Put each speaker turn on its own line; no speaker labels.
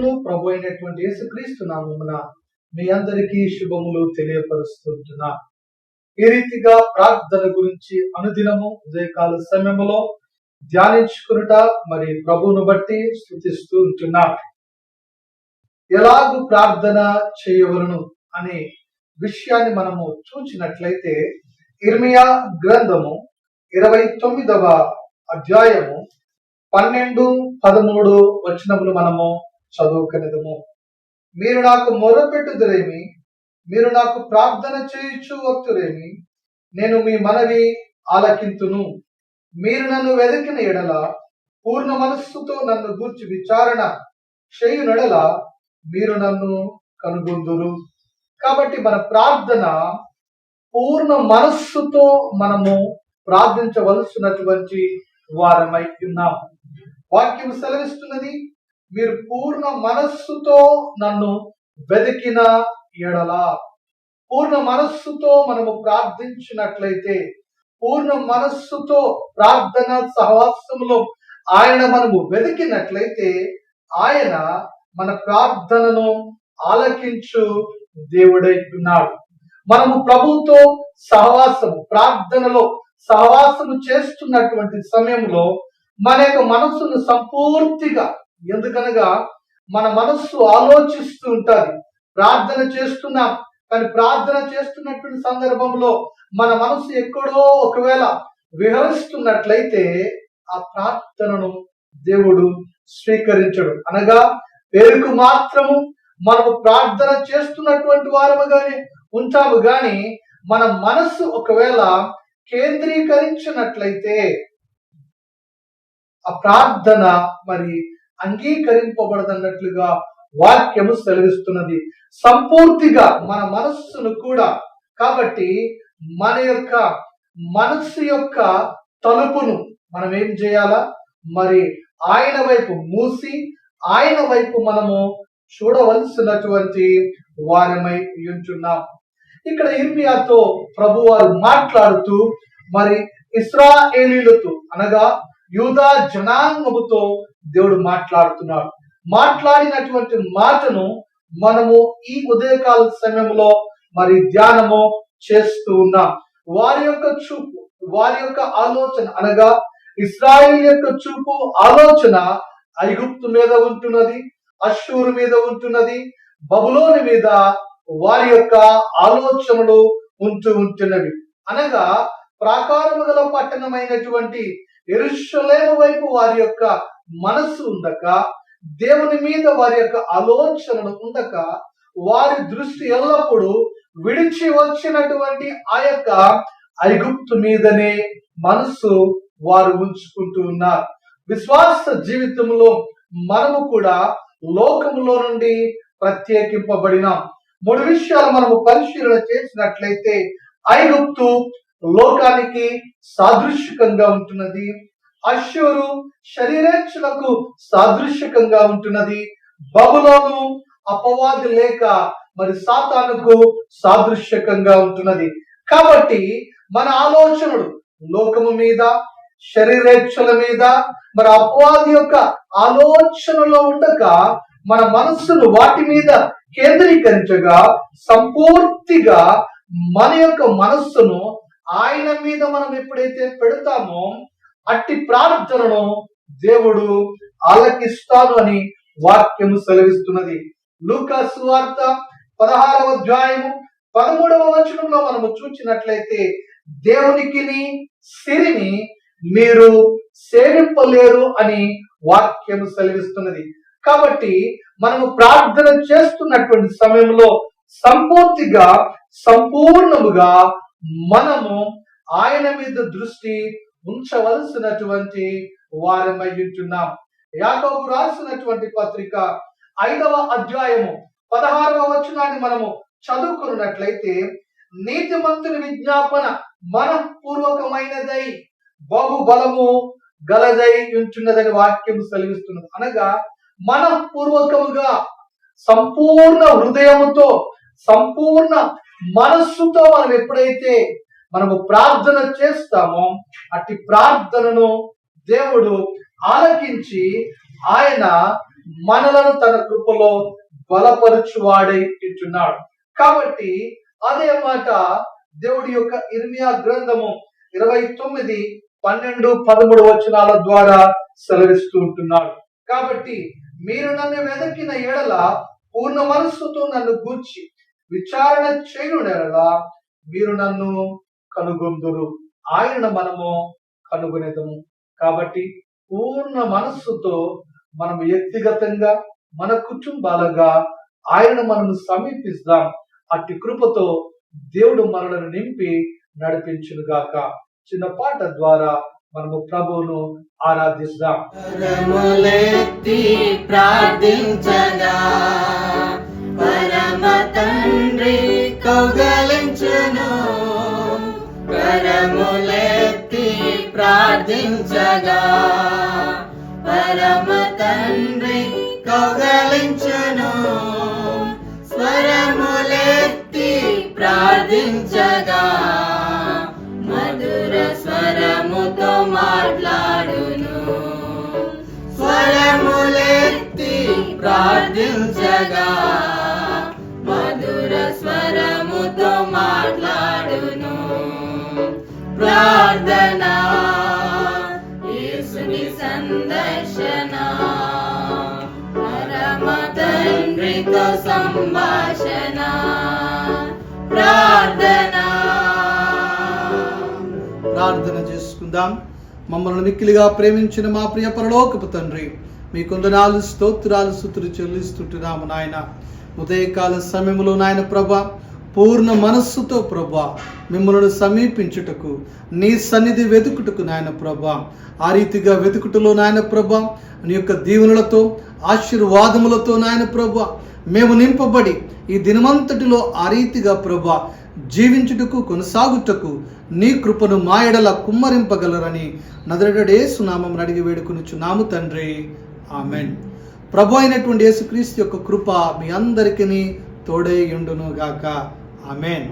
రక్షకుడును ప్రభు అయినటువంటి యేసుక్రీస్తు నామమున మీ అందరికీ శుభములు తెలియపరుస్తుంటున్నా ఈ రీతిగా ప్రార్థన గురించి అనుదినము ఉదయకాల సమయంలో ధ్యానించుకునుట మరి ప్రభువును బట్టి స్థుతిస్తూ ఉంటున్నా. ఎలాగూ ప్రార్థన చేయవలను అనే విషయాన్ని మనము చూచినట్లయితే ఇర్మియా గ్రంథము ఇరవై తొమ్మిదవ అధ్యాయము పన్నెండు పదమూడు వచనములు మనము చదువుకునేదము. మీరు నాకు మొరపెట్టుదురేమి? మీరు నాకు ప్రార్థన చేయుచు వక్తురేమి నేను మీ మనవి ఆలకింతును. మీరు నన్ను వెతికిన ఎడల పూర్ణ మనస్సుతో నన్ను గూర్చి విచారణ చేయు నడల మీరు నన్ను కనుగొందురు. కాబట్టి మన ప్రార్థన పూర్ణ మనస్సుతో మనము ప్రార్థించవలసినటువంటి వారమై ఉన్నాం. వాక్యం సెలవిస్తున్నది మీరు పూర్ణ మనస్సుతో నన్ను వెతికిన ఎడల. పూర్ణ మనస్సుతో మనము ప్రార్థించినట్లయితే పూర్ణ మనస్సుతో ప్రార్థన సహవాసంలో ఆయన మనము వెతికినట్లయితే ఆయన మన ప్రార్థనను ఆలకించు దేవుడై ఉన్నాడు. మనము ప్రభుతో సహవాసము ప్రార్థనలో సహవాసము చేస్తున్నటువంటి సమయంలో మన యొక్క మనస్సును సంపూర్తిగా ఎందుకనగా మన మనస్సు ఆలోచిస్తూ ఉంటుంది. ప్రార్థన చేస్తున్నాం. కానీ ప్రార్థన చేస్తున్నటువంటి సందర్భంలో మన మనసు ఎక్కడో ఒకవేళ విహరిస్తున్నట్లయితే ఆ ప్రార్థనను దేవుడు స్వీకరించడు. అనగా పేరుకు మాత్రము మనము ప్రార్థన చేస్తున్నటువంటి వారముగానే ఉంటాము. గాని మన మనస్సు ఒకవేళ కేంద్రీకరించినట్లయితే ఆ ప్రార్థన మరి అంగీకరింపబడదన్నట్లుగా వాక్యము సెలవిస్తున్నది. సంపూర్తిగా మన మనస్సును కూడా. కాబట్టి మన యొక్క మనస్సు యొక్క తలుపును మనం ఏం చేయాలా? మరి ఆయన వైపు మూసి ఆయన వైపు మనము చూడవలసినటువంటి వారమై ఉంటున్నాం ఇక్కడ ఇర్మియాతో ప్రభు వారు మాట్లాడుతూ మరి ఇస్రాయేలీలతో అనగా యూదా జనాంగముతో దేవుడు మాట్లాడుతున్నాడు. మాట్లాడినటువంటి మాటను మనము ఈ ఉదయకాల సమయంలో మరి ధ్యానము చేస్తూ ఉన్నాం. వారి యొక్క చూపు వారి యొక్క ఆలోచన అనగా ఇస్రాయిల్ యొక్క చూపు ఆలోచన ఐగుప్తు మీద ఉంటున్నది అశ్షూరు మీద ఉంటున్నది బబులోని మీద వారి యొక్క ఆలోచనలు ఉంటూ ఉంటున్నవి. అనగా ప్రాకారము గల పట్టణమైనటువంటి ఎరుషలేము వైపు వారి యొక్క మనస్సు ఉండక దేవుని మీద వారి యొక్క ఆలోచనలు ఉండక వారి దృష్టి ఎల్లప్పుడూ విడిచి వచ్చినటువంటి ఆ యొక్క ఐగుప్తు మీదనే మనస్సు వారు ఉంచుకుంటూ ఉన్నారు. విశ్వాస జీవితంలో మనము కూడా లోకములో నుండి ప్రత్యేకింపబడినాం. మూడు విషయాలు మనము పరిశీలన చేసినట్లయితే ఐగుప్తు లోకానికి సాదృశ్యకంగా ఉంటున్నది. అశ్వరు శరీరేచ్ఛలకు సాదృశ్యకంగా ఉంటున్నది. బబులోను అపవాది లేక మరి సాతానుకు సాదృశ్యకంగా ఉంటున్నది. కాబట్టి మన ఆలోచనలు లోకము మీద శరీరేచ్ఛల మీద మరి అపవాది యొక్క ఆలోచనలో ఉండక మన మనస్సును వాటి మీద కేంద్రీకరించగా సంపూర్తిగా మన యొక్క మనస్సును ఆయన మీద మనం ఎప్పుడైతే పెడతామో అట్టి ప్రార్థనను దేవుడు ఆలకిస్తాడు అని వాక్యము సెలవిస్తున్నది. లూకాస్ వార్త పదహారవ అధ్యాయము పదమూడవ వచనంలో మనము చూచినట్లయితే దేవునికి సిరిని మీరు సేవింపలేరు అని వాక్యము సెలవిస్తున్నది. కాబట్టి మనము ప్రార్థన చేస్తున్నటువంటి సమయంలో సంపూర్తిగా సంపూర్ణముగా మనము ఆయన మీద దృష్టి ఉంచవలసినటువంటి వారమై ఉంటున్నాం యాకోబు రాసినటువంటి పత్రిక ఐదవ అధ్యాయము పదహారవ వచనాన్ని మనము చదువుకున్నట్లయితే నీతిమంతుని విజ్ఞాపన మనఃపూర్వకమైనదై బహుబలము గలదై ఉంటున్నదని వాక్యం సెలవిస్తున్నది. అనగా మనఃపూర్వకముగా సంపూర్ణ హృదయముతో సంపూర్ణ మనస్సుతో మనం ఎప్పుడైతే మనము ప్రార్థన చేస్తామో అట్టి ప్రార్థనను దేవుడు ఆలకించి ఆయన మనలను తన కృపలో బలపరచువాడై ఇచ్చున్నాడు కాబట్టి అదే మాట దేవుడి యొక్క ఇర్మియా గ్రంథము ఇరవై తొమ్మిది పన్నెండు పదమూడు వచనాల ద్వారా సెలవిస్తూ ఉంటున్నాడు. కాబట్టి మీరు నన్ను వెదకిన ఎడల పూర్ణ మనస్సుతో నన్ను గూర్చి విచారణ చేయనుడలా మీరు నన్ను కనుగొందురు. ఆయన మనము కనుగొనేదము. కాబట్టి పూర్ణ మనస్సుతో మనం వ్యక్తిగతంగా మన కుటుంబాలుగా ఆయన మనము సమీపిస్తాం. అట్టి కృపతో దేవుడు మనలను నింపి నడిపించును గాక. చిన్న పాట ద్వారా మనము ప్రభువును ఆరాధిస్తాం.
ప్రార్థించగా. పరమ తండ్రి కౌగలించును. కరములెత్తి ప్రార్థించగా. పరమ తండ్రి కౌగలించును. స్వరములెత్తి ప్రార్థించగా. ప్రార్థన. యేసుని సందర్శన. పరమ తండ్రితో సంభాషణ. ప్రార్థన.
ప్రార్థన చేసుకుందాం. మమ్మల్ని మిక్కిలిగా ప్రేమించిన మా ప్రియ పరలోకపు తండ్రి మీ కొందనాలు స్తోత్రాలు సుతులు చెల్లిస్తుంటున్నాము నాయన. ఉదయకాల సమయంలో నాయన ప్రభ పూర్ణ మనస్సుతో ప్రభా మిమ్మల్ని సమీపించుటకు నీ సన్నిధి వెతుకుటకు నాయన ప్రభా. ఆ రీతిగా వెతుకుటలో నాయన ప్రభ నీ యొక్క దీవెనలతో ఆశీర్వాదములతో నాయన ప్రభ మేము నింపబడి ఈ దినమంతటిలో ఆ రీతిగా ప్రభా జీవించుటకు కొనసాగుటకు నీ కృపను మాయడల కుమ్మరింపగలరని నదరడే సునామం అడిగి వేడుకొనుచున్నాము తండ్రి. ఆమెన్. ప్రభు అయినటువంటి యేసుక్రీస్తు యొక్క కృప మీ అందరికీ తోడై ఉండును గాక ఆమెన్